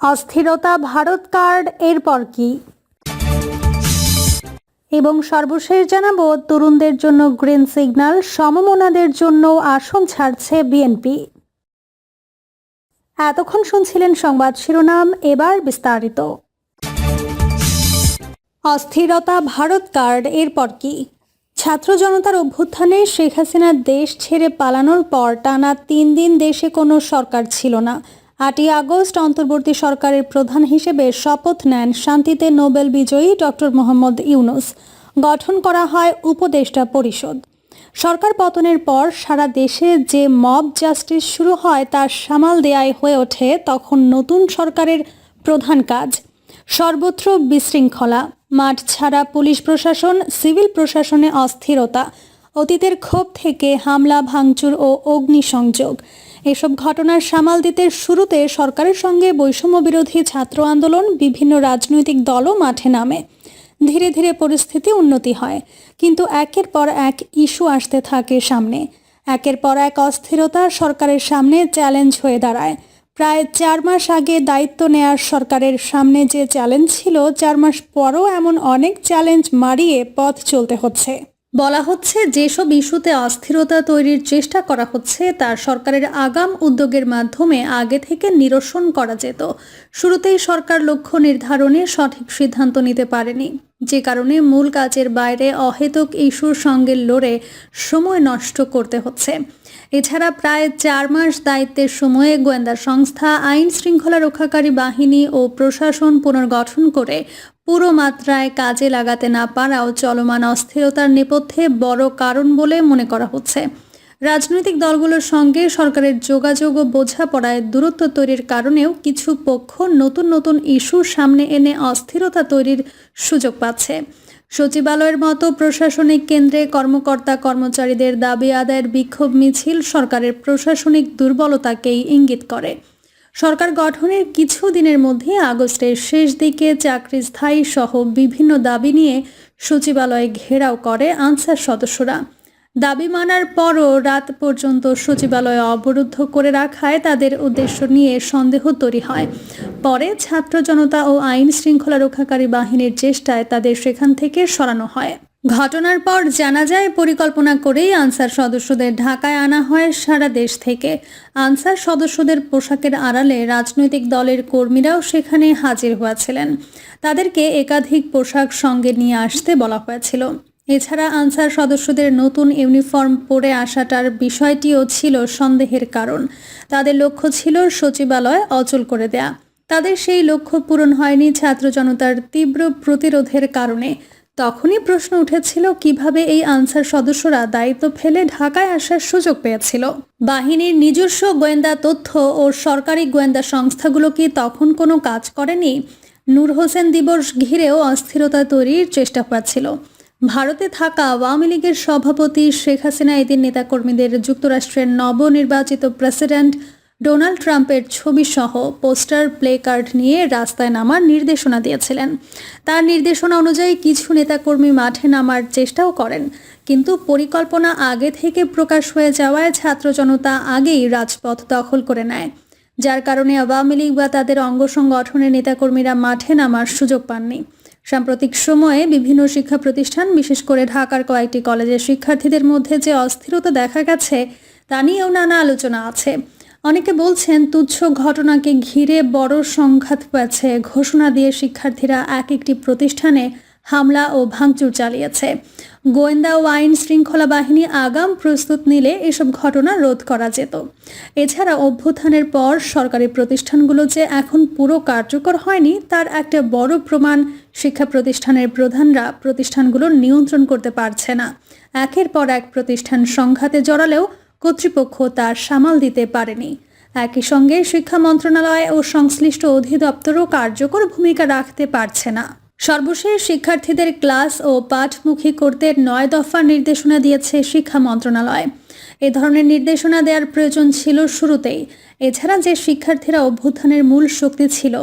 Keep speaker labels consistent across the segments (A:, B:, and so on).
A: অস্থিরতা ভারত কার্ড, এরপর কি? এবং সর্বশেষ জানাব, তরুণদের জন্য গ্রিন সিগন্যাল, সমমনাদের জন্য আসন ছাড়ছে বিএনপি এতক্ষণ শুনছিলেন সংবাদ শিরোনাম, এবার বিস্তারিত। অস্থিরতা ভারত কার্ড, এরপর কি? ছাত্র জনতার অভ্যুত্থানে শেখ হাসিনার দেশ ছেড়ে পালানোর পর টানা তিন দিন দেশে কোনো সরকার ছিল না। আটই আগস্ট অন্তর্বর্তী সরকারের প্রধান হিসেবে শপথ নেন শান্তিতে নোবেল বিজয়ী ডক্টর মোহাম্মদ ইউনুস। গঠন করা হয় উপদেষ্টা পরিষদ। সরকার পতনের পর সারা দেশে যে মব জাস্টিস শুরু হয় তার সামাল দেয়াই হয়ে ওঠে তখন নতুন সরকারের প্রধান কাজ। সর্বত্র বিশৃঙ্খলা। মাঠ ছাড়া পুলিশ প্রশাসন, সিভিল প্রশাসনে অস্থিরতা। অতীতের ক্ষোভ থেকে হামলা, ভাঙচুর ও অগ্নিসংযোগ। এসব ঘটনার সামাল দিতে শুরুতে সরকারের সঙ্গে বৈষম্য বিরোধী ছাত্র আন্দোলন বিভিন্ন রাজনৈতিক দলও মাঠে নামে। ধীরে ধীরে পরিস্থিতি উন্নতি হয়, কিন্তু একের পর এক ইস্যু আসতে থাকে সামনে। একের পর এক অস্থিরতা সরকারের সামনে চ্যালেঞ্জ হয়ে দাঁড়ায়। প্রায় চার মাস আগে দায়িত্ব নেয়ার সরকারের সামনে যে চ্যালেঞ্জ ছিল, চার মাস পরও এমন অনেক চ্যালেঞ্জ মারিয়ে পথ চলতে হচ্ছে। বলা হচ্ছে, যেসব ইস্যুতে অস্থিরতা তৈরির চেষ্টা করা হচ্ছে তা সরকারের আগাম উদ্যোগের মাধ্যমে আগে থেকে নিরসন করা যেত। শুরুতেই সরকার লক্ষ্য নির্ধারণে সঠিক সিদ্ধান্ত নিতে পারেনি। যে কারণে মূল কাজের বাইরে অহেতুক ইস্যুর সঙ্গে লড়ে সময় নষ্ট করতে হচ্ছে। এছাড়া প্রায় চার মাস দায়িত্বের সময়ে গোয়েন্দা সংস্থা আইন শৃঙ্খলা রক্ষাকারী বাহিনী ও প্রশাসন পুনর্গঠন করে পুরো মাত্রায় কাজে লাগাতে না পারাও চলমান অস্থিরতার নেপথ্যে বড় কারণ বলে মনে করা হচ্ছে। রাজনৈতিক দলগুলোর সঙ্গে সরকারের যোগাযোগ ও বোঝাপড়ায় দূরত্ব তৈরির কারণেও কিছু পক্ষ নতুন নতুন ইস্যু সামনে এনে অস্থিরতা তৈরির সুযোগ পাচ্ছে। সচিবালয়ের মতো প্রশাসনিক কেন্দ্রে কর্মকর্তা কর্মচারীদের দাবি আদায়ের বিক্ষোভ মিছিল সরকারের প্রশাসনিক দুর্বলতাকেই ইঙ্গিত করে। সরকার গঠনের কিছু দিনের মধ্যে আগস্টের শেষ দিকে চাকরি স্থায়ী সহ বিভিন্ন দাবি নিয়ে সচিবালয়ে ঘেরাও করে আনসার সদস্যরা। দাবি মানার পরও রাত পর্যন্ত সচিবালয় অবরুদ্ধ করে রাখায় তাদের উদ্দেশ্য নিয়ে সন্দেহ তৈরি হয়। পরে ছাত্র জনতা ও আইন শৃঙ্খলা রক্ষাকারী বাহিনীর চেষ্টায় তাদের সেখান থেকে সরানো হয়। ঘটনার পর জানা যায়, পরিকল্পনা করেই আনসার সদস্যদের ঢাকায় আনা হয় সারা দেশ থেকে। আনসার সদস্যদের পোশাকের আড়ালে রাজনৈতিক দলের কর্মীরাও সেখানে হাজির হয়েছিলেন। তাদেরকে একাধিক পোশাক সঙ্গে নিয়ে আসতে বলা হয়েছিল। এছাড়া আনসার সদস্যদের নতুন ইউনিফর্ম পরে আসাটার বিষয়টিও ছিল সন্দেহের কারণ। তাদের লক্ষ্য ছিল সচিবালয় অচল করে দেয়া। তাদের সেই লক্ষ্য পূরণ হয়নি ছাত্র জনতার তীব্র প্রতিরোধের কারণে। তখনই প্রশ্ন উঠেছিল কীভাবে এই আনসার সদস্যরা দায়িত্ব ফেলে ঢাকায় আসার সুযোগ পেয়েছিল। বাহিনীর নিজস্ব গোয়েন্দা তথ্য ও সরকারি গোয়েন্দা সংস্থাগুলো কি তখন কোনো কাজ করেনি? নূর হোসেন দিবস ঘিরেও অস্থিরতা তৈরির চেষ্টা হচ্ছিল ভারতে থাকা আওয়ামী লীগের সভাপতি শেখ হাসিনা এদিন নেতাকর্মীদের যুক্তরাষ্ট্রের নবনির্বাচিত প্রেসিডেন্ট ডোনাল্ড ট্রাম্পের ছবি সহ পোস্টার, প্লে কার্ড নিয়ে রাস্তায় নামার নির্দেশনা দিয়েছিলেন। তার নির্দেশনা অনুযায়ী কিছু নেতাকর্মী মাঠে নামার চেষ্টাও করেন। কিন্তু পরিকল্পনা আগে থেকে প্রকাশ হয়ে যাওয়ায় ছাত্র জনতা আগেই রাজপথ দখল করে নেয়। যার কারণে আওয়ামী লীগ বা তাদের অঙ্গ সংগঠনের নেতাকর্মীরা মাঠে নামার সুযোগ পাননি। সাম্প্রতিক সময়ে বিভিন্ন শিক্ষা প্রতিষ্ঠান, বিশেষ করে ঢাকার কয়েকটি কলেজের শিক্ষার্থীদের মধ্যে যে অস্থিরতা দেখা গেছে, তা নিয়েও নানা আলোচনা আছে। অনেকে বলছেন, তুচ্ছ ঘটনাকে ঘিরে বড় সংঘাত পেয়েছে ঘোষণা দিয়ে শিক্ষার্থীরা এক একটি প্রতিষ্ঠানে হামলা ও ভাঙচুর চালিয়েছে। গোয়েন্দা ও আইন শৃঙ্খলা বাহিনী আগাম প্রস্তুত নিলে এসব ঘটনা রোধ করা যেত। এছাড়া অভ্যুত্থানের পর সরকারি প্রতিষ্ঠানগুলো যে এখন পুরো কার্যকর হয়নি, তার একটা বড় প্রমাণ শিক্ষা প্রতিষ্ঠানের প্রধানরা প্রতিষ্ঠানগুলো নিয়ন্ত্রণ করতে পারছে না। একের পর এক প্রতিষ্ঠান সংঘাতে জড়ালেও কর্তৃপক্ষ তার সামাল দিতে পারেনি। একই সঙ্গে শিক্ষা মন্ত্রণালয় ও সংশ্লিষ্ট অধিদপ্তরও কার্যকর ভূমিকা রাখতে পারছে না। সর্বশেষ শিক্ষার্থীদের ক্লাস ও পাঠমুখী করতে নয় দফার নির্দেশনা দিয়েছে শিক্ষা মন্ত্রণালয়। এ ধরনের নির্দেশনা দেওয়ার প্রয়োজন ছিল শুরুতেই। এছাড়া যে শিক্ষার্থীরা অভ্যুত্থানের মূল শক্তি ছিল,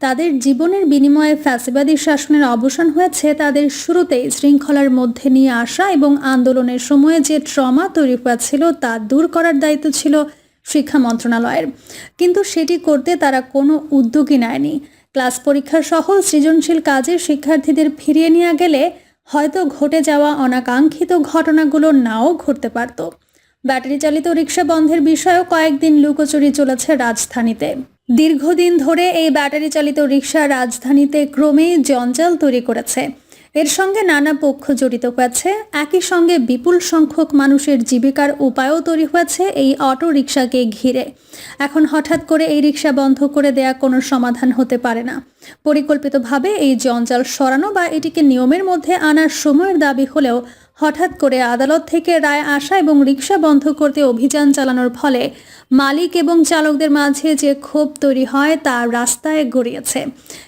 A: তাদের জীবনের বিনিময়ে ফ্যাসিবাদী শাসনের অবসান হয়েছে তাদের শুরুতেই শৃঙ্খলার মধ্যে নিয়ে আসা এবং আন্দোলনের সময়ে যে ট্রমা তৈরি হয়েছিল তা দূর করার দায়িত্ব ছিল শিক্ষা মন্ত্রণালয়ের। কিন্তু সেটি করতে তারা কোনো উদ্যোগই নেয়নি। ক্লাস পরীক্ষা সহ সৃজনশীল কাজে শিক্ষার্থীদের ফিরিয়ে নেওয়া গেলে হয়তো ঘটে যাওয়া অনাকাঙ্ক্ষিত ঘটনাগুলো নাও ঘটতে পারত। ব্যাটারি চালিত রিক্সা বন্ধের বিষয়েও কয়েকদিন লুকোচুরি চলেছে রাজধানীতে। দীর্ঘদিন ধরে এই ব্যাটারি চালিত রিক্সা রাজধানীতে ক্রমেই জঞ্জাল তৈরি করেছে। এর সঙ্গে নানা পক্ষ জড়িত হয়েছে। একই সঙ্গে বিপুল সংখ্যক মানুষের জীবিকার উপায়ও তৈরি হয়েছে এই অটো রিক্সাকে ঘিরে। এখন হঠাৎ করে এই রিক্সা বন্ধ করে দেয়া কোনো সমাধান হতে পারে না। পরিকল্পিতভাবে এই জঞ্জাল সরানো বা এটিকে নিয়মের মধ্যে আনার সময়ের দাবি হলেও হঠাৎ করে আদালত থেকে রায় আসা এবং রিক্সা বন্ধ করতে অভিযান চালানোর ফলে মালিক এবং চালকদের মাঝে যে ক্ষোভ তৈরি হয় তা রাস্তায় গড়িয়েছে।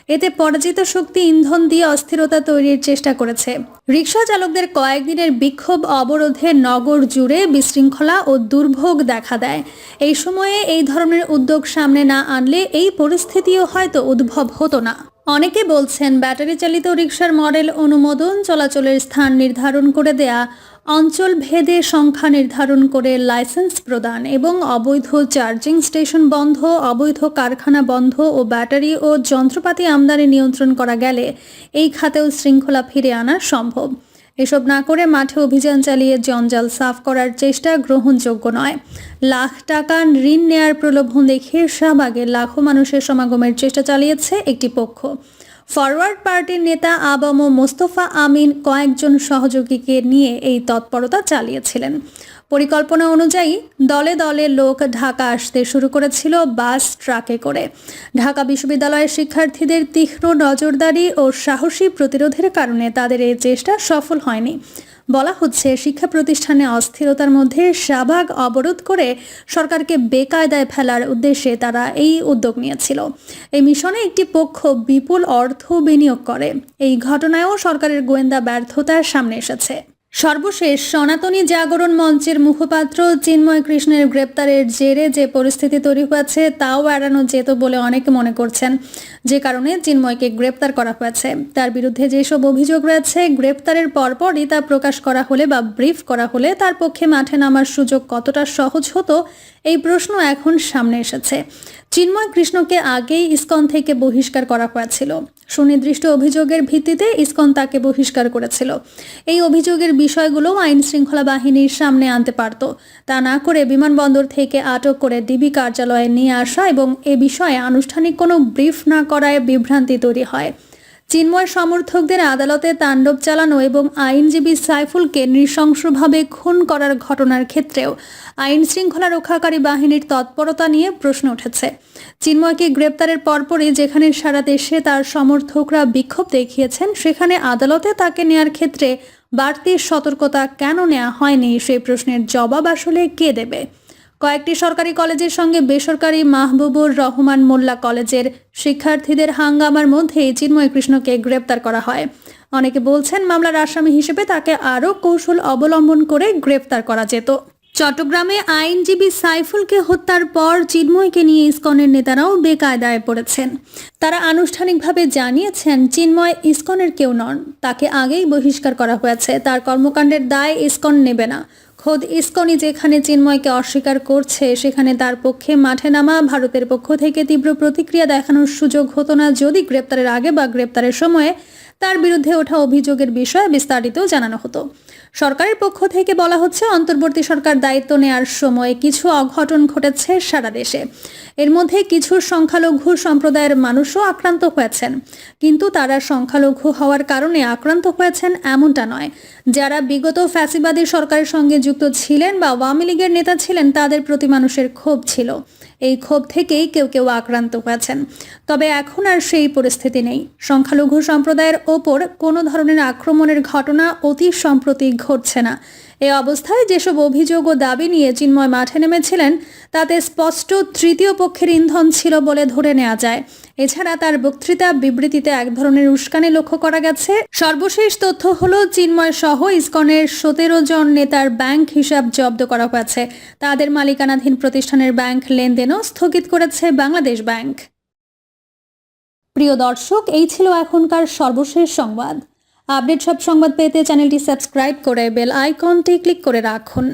A: এতে পরাজিত শক্তি ইন্ধন দিয়ে অস্থিরতা তৈরির চেষ্টা করেছে। রিক্সা চালকদের কয়েকদিনের বিক্ষোভ অবরোধে নগর জুড়ে বিশৃঙ্খলা ও দুর্ভোগ দেখা দেয়। এই সময়ে এই ধরনের উদ্যোগ সামনে না আনলে এই পরিস্থিতিও হয়তো উদ্ভব হতো না। অনেকে বলছেন ব্যাটারি চালিত রিক্সার মডেল অনুমোদন চলাচলের স্থান নির্ধারণ করে দেয়া, অঞ্চল ভেদে সংখ্যা নির্ধারণ করে লাইসেন্স প্রদান এবং অবৈধ চার্জিং স্টেশন বন্ধ, অবৈধ কারখানা বন্ধ ও ব্যাটারি ও যন্ত্রপাতি আমদানি নিয়ন্ত্রণ করা গেলে এই খাতেও শৃঙ্খলা ফিরে আনা সম্ভব। এসব না করে মাঠে অভিযান চালিয়ে জঞ্জাল সাফ করার চেষ্টা গ্রহণযোগ্য নয়। লাখ টাকা ঋণ নেয়ার প্রলোভন দেখিয়ে শাহবাগে লাখো মানুষের সমাগমের চেষ্টা চালিয়েছে একটি পক্ষ। ফরওয়ার্ড পার্টির নেতা আবামো মোস্তফা আমিন কয়েকজন সহযোগীকে নিয়ে এই তৎপরতা চালিয়েছিলেন। পরিকল্পনা অনুযায়ী দলে দলে লোক ঢাকা আসতে শুরু করেছিল বাস ট্রাকে করে। ঢাকা বিশ্ববিদ্যালয়ের শিক্ষার্থীদের তীক্ষ্ণ নজরদারি ও সাহসী প্রতিরোধের কারণে তাদের এই চেষ্টা সফল হয়নি। বলা হচ্ছে শিক্ষা প্রতিষ্ঠানে অস্থিরতার মধ্যে শাহবাগ অবরোধ করে সরকারকে বেকায়দায় ফেলার উদ্দেশ্যে তারা এই উদ্যোগ নিয়েছিল। এই মিশনে একটি পক্ষ বিপুল অর্থ বিনিয়োগ করে। এই ঘটনায়ও সরকারের গোয়েন্দা ব্যর্থতার সামনে এসেছে। সর্বশেষ সনাতনী জাগরণ মঞ্চের মুখপাত্র চিন্ময় কৃষ্ণের গ্রেপ্তারের জেরে যে পরিস্থিতি তৈরি হয়েছে তাও এড়ানো যেত বলে অনেকে মনে করছেন। যে কারণে চিন্ময়কে গ্রেপ্তার করা হয়েছে। তার বিরুদ্ধে যেসব অভিযোগ রয়েছে, গ্রেপ্তারের পরপরই তা প্রকাশ করা হলে বা ব্রিফ করা হলে তার পক্ষে মাঠে নামার সুযোগ কতটা সহজ হতো, এই প্রশ্ন এখন সামনে এসেছে। চিন্ময় কৃষ্ণকে আগেই ইস্কন থেকে বহিষ্কার করা হয়েছিল। সুনির্দিষ্ট অভিযোগের ভিত্তিতে ইসকন তাকে বহিষ্কার করেছিল। এই অভিযোগের বিষয়গুলো আইন শৃঙ্খলা বাহিনীর সামনে আনতে পারত। তা না করে বিমানবন্দর থেকে আটক করে ডিবি কার্যালয়ে নিয়ে আসা এবং এ বিষয়ে আনুষ্ঠানিক কোনো ব্রিফ না করায় বিভ্রান্তি তৈরি হয়। চিন্ময় সমর্থকদের আদালতে তাণ্ডব চালানো এবং আইনজীবী সাইফুলকে নৃশংসভাবে খুন করার ঘটনার ক্ষেত্রেও আইন শৃঙ্খলা রক্ষাকারী বাহিনীর তৎপরতা নিয়ে প্রশ্ন উঠেছে। চিন্ময়কে গ্রেপ্তারের পরপরই যেখানে সারা দেশে তার সমর্থকরা বিক্ষোভ দেখিয়েছেন, সেখানে আদালতে তাকে নেয়ার ক্ষেত্রে বাড়তি সতর্কতা কেন নেওয়া হয়নি সেই প্রশ্নের জবাব আসলে কে দেবে? কয়েকটি সরকারি কলেজের সঙ্গে বেসরকারি মাহবুবুর রহমান মোল্লা কলেজের শিক্ষার্থীদের হাঙ্গামার মধ্যেই চিন্ময় কৃষ্ণকে গ্রেপ্তার করা হয়। অনেকে বলছেন মামলার আসামি হিসেবে তাকে আরও কৌশল অবলম্বন করে গ্রেপ্তার করা যেত। চট্টগ্রামে আইনজীবী সাইফুলকে হত্যার পর চিন্ময়কে নিয়ে ইসকনের নেতারাও বেকায়দায় পড়েছেন। তারা আনুষ্ঠানিকভাবে জানিয়েছেন, চিন্ময় ইসকনের কেউ নন। তাকে আগেই বহিষ্কার করা হয়েছে। তার কর্মকাণ্ডের দায় ইসকন নেবে না। খোদ ইস্কনি যেখানে চিন্ময়কে অস্বীকার করছে, সেখানে তার পক্ষে মাঠে নামা ভারতের পক্ষ থেকে তীব্র প্রতিক্রিয়া দেখানোর সুযোগ হতো না যদি গ্রেপ্তারের আগে বা গ্রেপ্তারের সময়ে তার বিরুদ্ধে ওঠা অভিযোগের বিষয়ে বিস্তারিত জানানো হতো। সরকারের পক্ষ থেকে বলা হচ্ছে, অন্তর্বর্তী সরকার দায়িত্ব নেয়ার সময় কিছু অঘটন ঘটেছে সারা দেশে। এর মধ্যে কিছু সংখ্যালঘু সম্প্রদায়ের মানুষও আক্রান্ত হয়েছেন। কিন্তু তারা সংখ্যালঘু হওয়ার কারণে আক্রান্ত হয়েছেন এমনটা নয়। যারা বিগত ফ্যাসিবাদী সরকারের সঙ্গে যুক্ত ছিলেন বা আওয়ামী লীগের নেতা ছিলেন, তাদের প্রতি মানুষের ক্ষোভ ছিল। এই ক্ষোভ থেকেই কেউ কেউ আক্রান্ত হয়েছেন। তবে এখন আর সেই পরিস্থিতি নেই। সংখ্যালঘু সম্প্রদায়ের ওপর কোনো ধরনের আক্রমণের ঘটনা অতি সম্প্রতি ঘটছে না। এ অবস্থায় যেসব অভিযোগ ও দাবি নিয়ে চিন্ময় মাঠে নেমেছিলেন, তাতে স্পষ্ট তৃতীয় পক্ষের ইন্ধন ছিল বলে ধরে নেওয়া যায়। এছাড়া তার বক্তৃতা বিবৃতিতে এক ধরনের উস্কানি লক্ষ্য করা গেছে। সর্বশেষ তথ্য হল, চিন্ময় সহ ইসকনের সতেরো জন নেতার ব্যাংক হিসাব জব্দ করা হয়েছে। তাদের মালিকানাধীন প্রতিষ্ঠানের ব্যাংক লেনদেনও স্থগিত করেছে বাংলাদেশ ব্যাংক। প্রিয় দর্শক, এই ছিল এখনকার সর্বশেষ সংবাদ। আপডেট সব সংবাদ পেতে চ্যানেলটি সাবস্ক্রাইব করে বেল আইকনটি ক্লিক করে রাখুন।